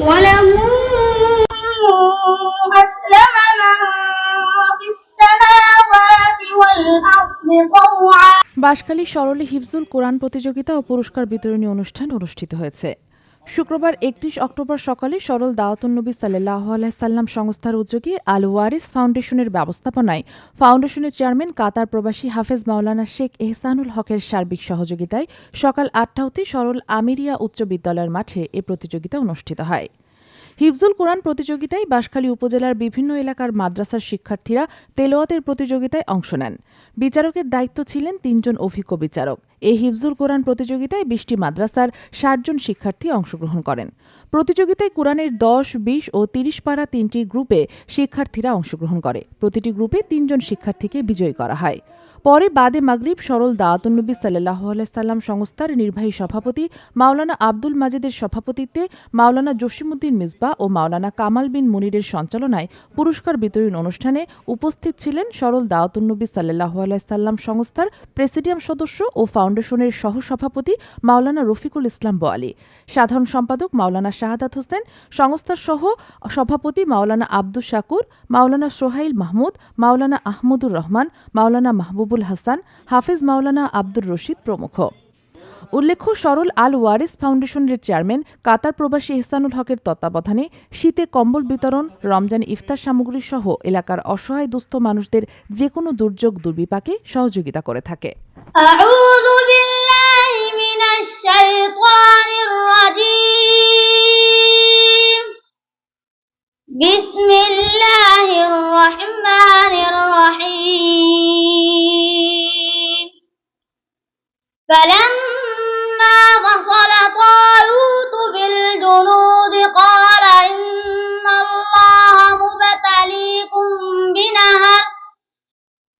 وله أسلم من في السماوات والأرض طوعا বাঁশখালী সরলে হিফজুল কোরআন প্রতিযোগিতা ও পুরস্কার বিতরণী অনুষ্ঠান অনুষ্ঠিত হয়েছে শুক্রবার একত্রিশ অক্টোবর সকালে সরল দাওয়াতুন্নবী সাল্লাহ আলাইসাল্লাম সংস্থার উদ্যোগে আল ওয়ারিস ফাউন্ডেশনের ব্যবস্থাপনায় ফাউন্ডেশনের চেয়ারম্যান কাতার প্রবাসী হাফেজ মাওলানা শেখ এহসানুল হকের সার্বিক সহযোগিতায় সকাল আটটা হতে সরল আমিরিয়া উচ্চ বিদ্যালয়ের মাঠে এ প্রতিযোগিতা অনুষ্ঠিত হয়। হিফজুল কোরআন প্রতিযোগিতায় বাঁশখালী উপজেলার বিভিন্ন এলাকার মাদ্রাসার শিক্ষার্থীরা তেলোয়াতের প্রতিযোগিতায় অংশ নেন। বিচারকের দায়িত্ব ছিলেন তিনজন অভিজ্ঞ বিচারক। এই হিফজুল কোরআন প্রতিযোগিতায় বিশটি মাদ্রাসার ষাটজন শিক্ষার্থী অংশগ্রহণ করেন। প্রতিযোগিতায় কোরআনের দশ, বিশ ও তিরিশ পারা তিনটি গ্রুপে শিক্ষার্থীরা অংশগ্রহণ করে। প্রতিটি গ্রুপে তিনজন শিক্ষার্থীকে বিজয়ী করা হয়। পরে বাদে মাগরিব সরল দাওয়াতুন্নবী সাল্লাহ আলাইসাল্লাম সংস্থার নির্বাহী সভাপতি মাওলানা আব্দুল মাজেদের সভাপতিত্বে মাওলানা জসিমুদ্দিন মিসবা ও মাওলানা কামাল বিন মুনিরের সঞ্চালনায় পুরস্কার বিতরণ অনুষ্ঠানে উপস্থিত ছিলেন সরল দাওয়াতুন্নবী সাল্লাহ আলাইসাল্লাম সংস্থার প্রেসিডিয়াম সদস্য ও ফাউন্ডেশনের সহসভাপতি মাওলানা রফিকুল ইসলাম বোয়ালি, সাধারণ সম্পাদক মাওলানা শাহাদাত হোসেন, সংস্থার সহ সভাপতি মাওলানা আব্দুল শাকুর, মাওলানা সোহাইল মাহমুদ, মাওলানা আহমদুর রহমান, মাওলানা মাহবুবুল হাসান, হাফিজ মাওলানা আব্দুর রশিদ প্রমুখ। উল্লেখ্য সরল আল ওয়ারিস ফাউন্ডেশনের চেয়ারম্যান কাতার প্রবাসী ইহসানুল হকের তত্ত্বাবধানে শীতে কম্বল বিতরণ রমজান ইফতার সামগ্রী সহ এলাকার অসহায় দুস্থ মানুষদের যে কোনো দুর্যোগ দুর্বিপাকে সহযোগিতা করে থাকে أعوذ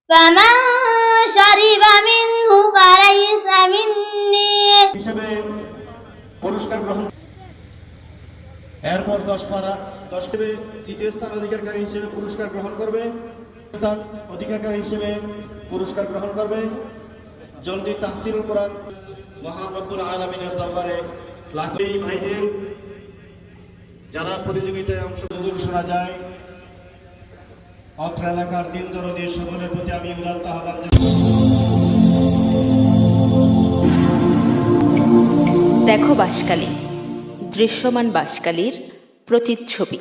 فمن شرب منه فليس مني হিসেবে পুরস্কার গ্রহণ এরপর দশ পারা দশ হিসেবে তৃতীয় স্থান অধিকারকারী হিসেবে পুরস্কার গ্রহণ করবে স্থান অধিকারকারী হিসেবে পুরস্কার গ্রহণ করবে জলদি তাহসিল কোরআন মহান রব্বুল আলমিনের দরবারে লাখ এই ভাইদের যারা প্রতিযোগিতায় অংশগ্রহণ শোনা যায় অত্র এলাকার দিন দরদি সকলের প্রতি আমি উদাত্ত আহ্বান। দেখো বাসকালী দৃশ্যমান বাসকালীর প্রতিচ্ছবি